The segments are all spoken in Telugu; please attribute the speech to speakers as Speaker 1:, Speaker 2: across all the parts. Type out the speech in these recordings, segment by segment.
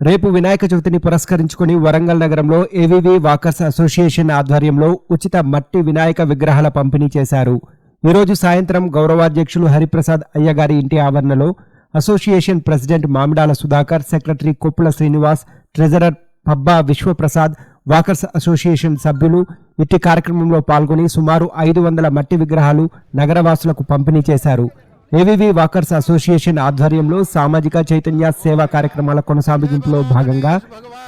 Speaker 1: రేపు వినాయక చవితిని పురస్కరించుకుని వరంగల్ నగరంలో ఏవీవీ వాకర్స్ అసోసియేషన్ ఆధ్వర్యంలో ఉచిత మట్టి వినాయక విగ్రహాల పంపిణీ చేశారు. ఈరోజు సాయంత్రం గౌరవాధ్యక్షులు హరిప్రసాద్ అయ్యగారి ఇంటి ఆవరణలో association president Mamidala Sudhakar secretary Koppula Srinivas treasurer Pabba Vishwaprasad walkers association సభ్యులు ఇట్టి కార్యక్రమంలో పాల్గొని సుమారు ఐదు వందల మట్టి విగ్రహాలు నగరవాసులకు పంపిణీ చేశారు. ఏవివి వాకర్స్ అసోసియేషన్ ఆధ్వర్యంలో సామాజిక చైతన్య సేవా కార్యక్రమాల కొనసాగింపులో భాగంగా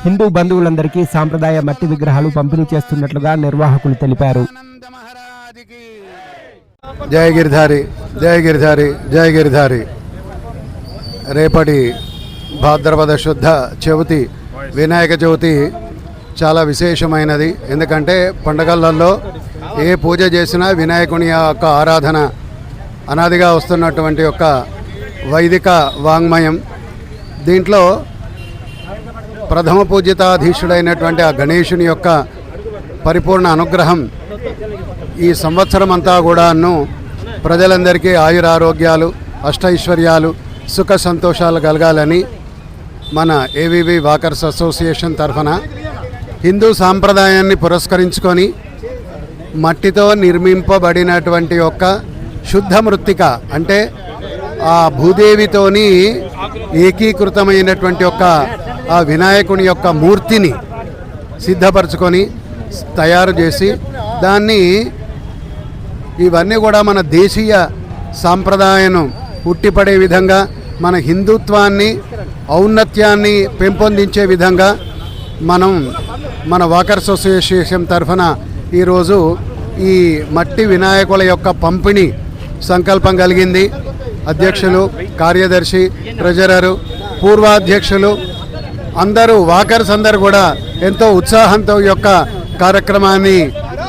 Speaker 1: హిందూ బంధువులందరికీ సాంప్రదాయ మట్టి విగ్రహాలు పంపిణీ చేస్తున్నట్లుగా నిర్వాహకులు తెలిపారు.
Speaker 2: జయ గిరిధారి జయ గిరిధారి జయ గిరిధారి. రేపటి భాద్రపద శుద్ధ చవితి వినాయక చవితి చాలా విశేషమైనది. ఎందుకంటే పండగలలో ఏ పూజ చేసినా వినాయకుని యొక్క ఆరాధన అనాదిగా వస్తున్నటువంటి యొక్క వైదిక వాంగ్మయం. దీంట్లో ప్రథమ పూజితాధీశుడైనటువంటి ఆ గణేషుని యొక్క పరిపూర్ణ అనుగ్రహం ఈ సంవత్సరం అంతా కూడాను ప్రజలందరికీ ఆయురారోగ్యాలు అష్టైశ్వర్యాలు సుఖ సంతోషాలు కలగాలని మన ఏవివి వాకర్స్ అసోసియేషన్ తరఫున హిందూ సాంప్రదాయాన్ని పురస్కరించుకొని మట్టితో నిర్మింపబడినటువంటి యొక్క శుద్ధ మృత్తిక అంటే ఆ భూదేవితోని ఏకీకృతమైనటువంటి యొక్క ఆ వినాయకుని యొక్క మూర్తిని సిద్ధపరచుకొని తయారు చేసి దాన్ని ఇవన్నీ కూడా మన దేశీయ సాంప్రదాయం ఉట్టిపడే విధంగా మన హిందుత్వాన్ని ఔన్నత్యాన్ని పెంపొందించే విధంగా మనం మన వాకర్స్ అసోసియేషన్ తరఫున ఈరోజు ఈ మట్టి వినాయకుల యొక్క పంపిణీ సంకల్పం కలిగింది. అధ్యక్షులు కార్యదర్శి ట్రెజరరు పూర్వాధ్యక్షులు అందరూ వాకర్స్ అందరూ కూడా ఎంతో ఉత్సాహంతో యొక్క కార్యక్రమాన్ని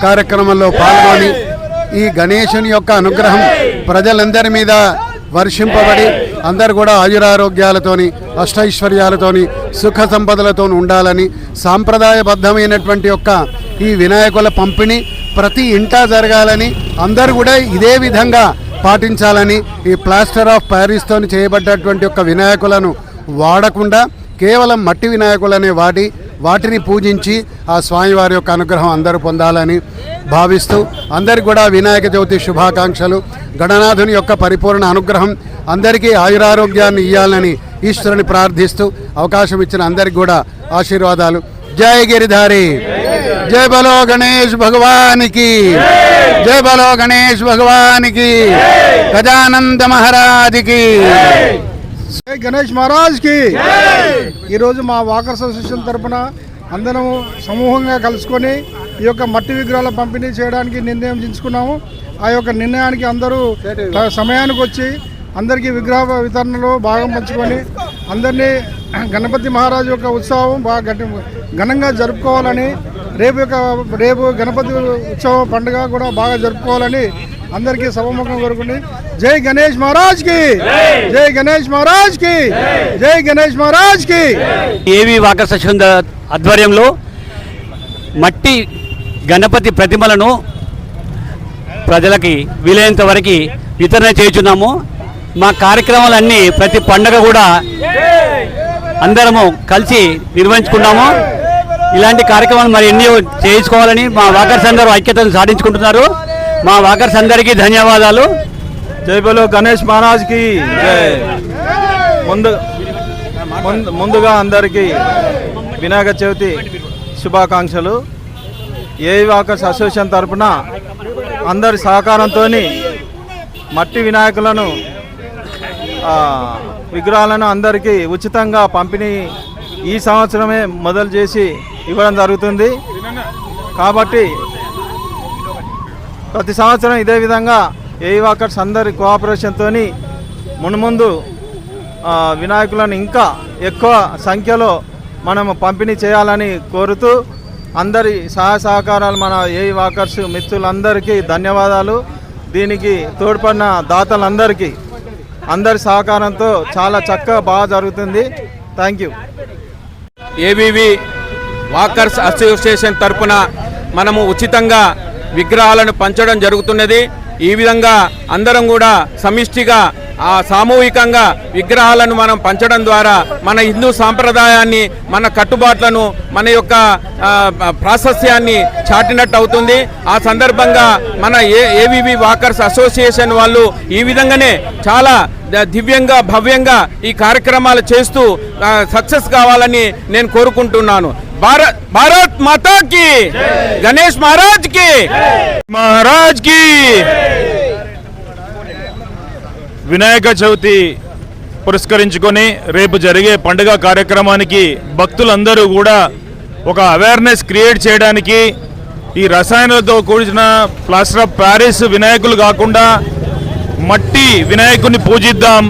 Speaker 2: కార్యక్రమంలో పాల్గొని ఈ గణేశుని యొక్క అనుగ్రహం ప్రజలందరి మీద వర్షింపబడి అందరు కూడా ఆయురారోగ్యాలతోని అష్టైశ్వర్యాలతోని సుఖ సంపదలతో ఉండాలని సాంప్రదాయబద్ధమైనటువంటి యొక్క ఈ వినాయకుల పంపిణీ ప్రతి ఇంటా జరగాలని అందరూ కూడా ఇదే విధంగా పాటించాలని ఈ ప్లాస్టర్ ఆఫ్ ప్యారిస్తో చేయబడ్డటువంటి యొక్క వినాయకులను వాడకుండా కేవలం మట్టి వినాయకులనే వాడి వాటిని పూజించి ఆ స్వామివారి యొక్క అనుగ్రహం అందరూ పొందాలని భావిస్తూ అందరికి కూడా వినాయక చవితి శుభాకాంక్షలు. గణనాథుని యొక్క పరిపూర్ణ అనుగ్రహం అందరికీ ఆయురారోగ్యాన్ని ఇవ్వాలని ఈశ్వరుని ప్రార్థిస్తూ అవకాశం ఇచ్చిన అందరికి కూడా ఆశీర్వాదాలు. జై గిరిధారి! జై బలో గణేష్ భగవానికి. జై! బలో గణేష్ భగవానికి. గజానంద మహారాజ్కి.
Speaker 3: జై! గణేష్ మహారాజ్కి ఈరోజు మా వాకర్స్ అసోసియేషన్ తరపున అందరం సమూహంగా కలుసుకొని ఈ యొక్క మట్టి విగ్రహాల పంపిణీ చేయడానికి నిర్ణయం తీసుకున్నాము. ఆ యొక్క నిర్ణయానికి అందరూ సమయానికి వచ్చి అందరికీ విగ్రహ వితరణలో భాగం పంచుకొని అందరినీ గణపతి మహారాజు యొక్క ఉత్సవం బాగా ఘనంగా జరుపుకోవాలని రేపు యొక్క రేపు గణపతి ఉత్సవ పండుగ కూడా బాగా జరుపుకోవాలని అందరికీ సభముఖం కోరుకుని జై గణేష్ మహారాజ్కి జై గణేష్ మహారాజ్కి జై గణేష్ మహారాజ్కి
Speaker 4: ఏవి వాకర్ ఆధ్వర్యంలో మట్టి గణపతి ప్రతిమలను ప్రజలకి వీలైనంత వరకు వితరణ చేస్తున్నాము మా కార్యక్రమాలన్నీ ప్రతి పండగ కూడా అందరము కలిసి నిర్వహించుకున్నాము. ఇలాంటి కార్యక్రమాలు మరి ఎన్ని చేయించుకోవాలని మా వాకర్స్ అందరూ ఐక్యతను సాధించుకుంటున్నారు. మా వాకర్స్ అందరికీ ధన్యవాదాలు.
Speaker 5: జై బలో గణేష్ మహారాజ్కి ముందు ముందుగా అందరికీ వినాయక చవితి శుభాకాంక్షలు. ఏ వాకర్స్ అసోసియేషన్ తరఫున అందరి సహకారంతో మట్టి వినాయకులను విగ్రహాలను అందరికీ ఉచితంగా పంపిణీ ఈ సంవత్సరమే మొదలు చేసి ఇవ్వడం జరుగుతుంది. కాబట్టి ప్రతి సంవత్సరం ఇదే విధంగా ఏ వాకర్స్ అందరి కోఆపరేషన్తో మున్ముందు వినాయకులను ఇంకా ఎక్కువ సంఖ్యలో మనం పంపిణీ చేయాలని కోరుతూ అందరి సహాయ సహకారాలు మన ఏ వాకర్స్ మిత్రులందరికీ ధన్యవాదాలు. దీనికి తోడ్పడిన దాతలందరికీ అందరి సహకారంతో చాలా చక్కగా బాగా జరుగుతుంది. Thank you.
Speaker 6: ABV walkers association తరపున మనము ఉచితంగా విగ్రహాలను పంచడం జరుగుతున్నది. ఈ విధంగా అందరం కూడా సమిష్టిగా ఆ సామూహికంగా విగ్రహాలను మనం పంచడం ద్వారా మన హిందూ సాంప్రదాయాన్ని మన కట్టుబాట్లను మన యొక్క ప్రాశస్యాన్ని చాటినట్టు అవుతుంది. ఆ సందర్భంగా మన ఏ ఏవివి వాకర్స్ అసోసియేషన్ వాళ్ళు ఈ విధంగానే చాలా దివ్యంగా భవ్యంగా ఈ కార్యక్రమాలు చేస్తూ సక్సెస్ కావాలని నేను కోరుకుంటున్నాను. భారత్ భారత్ మాతాకి గణేష్
Speaker 7: మహారాజ్కి మహారాజ్కి వినాయక చవితి పురస్కరించుకొని రేపు జరిగే పండుగ కార్యక్రమానికి భక్తులందరూ కూడా ఒక అవేర్నెస్ క్రియేట్ చేయడానికి ఈ రసాయనాలతో కూడిన ప్లాస్టర్ ఆఫ్ ప్యారిస్ వినాయకులు కాకుండా మట్టి వినాయకుని పూజిద్దాం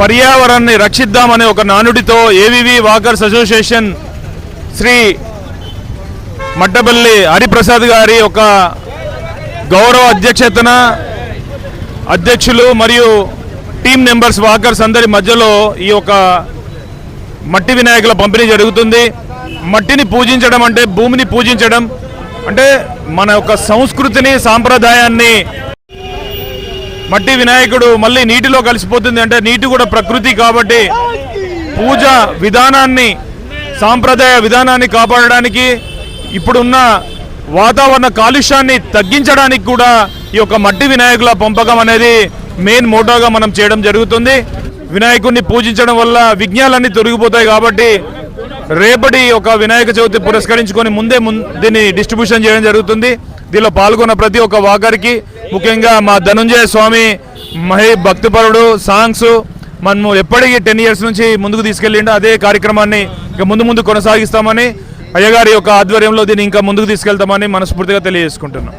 Speaker 7: పర్యావరణాన్ని రక్షిద్దాం అనే ఒక నానుడితో AVV walkers association Shri Mattapalli Hariprasad గారి ఒక గౌరవ అధ్యక్షతన అధ్యక్షులు మరియు టీం మెంబర్స్ వాకర్స్ అందరి మధ్యలో ఈ యొక్క మట్టి వినాయకుల పంపిణీ జరుగుతుంది. మట్టిని పూజించడం అంటే భూమిని పూజించడం అంటే మన యొక్క సంస్కృతిని సాంప్రదాయాన్ని మట్టి వినాయకుడు మళ్ళీ నీటిలో కలిసిపోతుంది అంటే నీటి కూడా ప్రకృతి కాబట్టి పూజ విధానాన్ని సాంప్రదాయ విధానాన్ని కాపాడడానికి ఇప్పుడున్న వాతావరణ కాలుష్యాన్ని తగ్గించడానికి కూడా ఈ యొక్క మట్టి వినాయకుల పంపకం అనేది మెయిన్ మోటోగా మనం చేయడం జరుగుతుంది. వినాయకుడిని పూజించడం వల్ల విఘ్నాలన్నీ తొలగిపోతాయి కాబట్టి రేపటి ఒక వినాయక చవితి పురస్కరించుకొని ముందే దీన్ని డిస్ట్రిబ్యూషన్ చేయడం జరుగుతుంది. దీనిలో పాల్గొన్న ప్రతి ఒక్క వాకర్కి ముఖ్యంగా మా ధనుంజయ స్వామి మహి భక్తిపరుడు సాంగ్స్ మనము ఎప్పటికీ టెన్ ఇయర్స్ నుంచి ముందుకు తీసుకెళ్ళిండో. అదే కార్యక్రమాన్ని ఇక ముందు ముందు కొనసాగిస్తామని అయ్యగారి యొక్క ఆధ్వర్యంలో దీన్ని ఇంకా ముందుకు తీసుకెళ్తామని మనస్ఫూర్తిగా తెలియజేసుకుంటున్నాం.